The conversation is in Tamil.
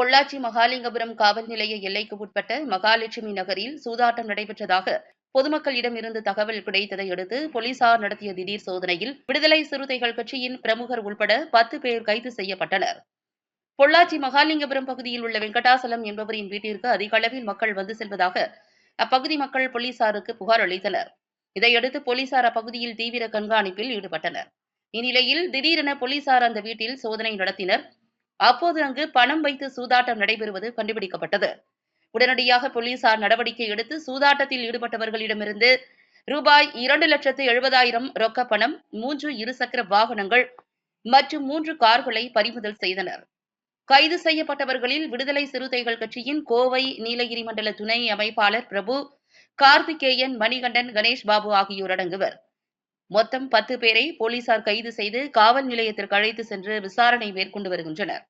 பொள்ளாச்சி மகாலிங்கபுரம் காவல் நிலைய எல்லைக்கு உட்பட்ட மகாலட்சுமி நகரில் சூதாட்டம் நடைபெற்றதாக பொதுமக்களிடம் இருந்து தகவல் கிடைத்ததை அடுத்து போலீசார் நடத்திய திடீர் சோதனையில் விடுதலை சிறுத்தைகள் கட்சியின் பிரமுகர் உள்பட பத்து பேர் கைது செய்யப்பட்டனர். பொள்ளாச்சி மகாலிங்கபுரம் பகுதியில் உள்ள வெங்கடாசலம் என்பவரின் வீட்டிற்கு அதிக அளவில் மக்கள் வந்து செல்வதாக அப்பகுதி மக்கள் போலீசாருக்கு புகார் அளித்தனர். இதையடுத்து போலீசார் அப்பகுதியில் தீவிர கண்காணிப்பில் ஈடுபட்டனர். இந்நிலையில் திடீரென போலீசார் அந்த வீட்டில் சோதனை நடத்தினர். அப்போது அங்கு பணம் வைத்து சூதாட்டம் நடைபெறுவது கண்டுபிடிக்கப்பட்டது. உடனடியாக போலீசார் நடவடிக்கை எடுத்து சூதாட்டத்தில் ஈடுபட்டவர்களிடமிருந்து ரூபாய் இரண்டு லட்சத்து எழுபதாயிரம் ரொக்க பணம் மூன்று இருசக்கர வாகனங்கள் மற்றும் மூன்று கார்களை பறிமுதல் செய்தனர். கைது செய்யப்பட்டவர்களில் விடுதலை சிறுத்தைகள் கட்சியின் கோவை நீலகிரி மண்டல துணை அமைப்பாளர் பிரபு கார்த்திகேயன் மணிகண்டன் கணேஷ் பாபு ஆகியோர் அடங்குவர். மொத்தம் பத்து பேரை போலீசார் கைது செய்து காவல் நிலையத்திற்கு அழைத்து சென்று விசாரணை மேற்கொண்டு வருகின்றனர்.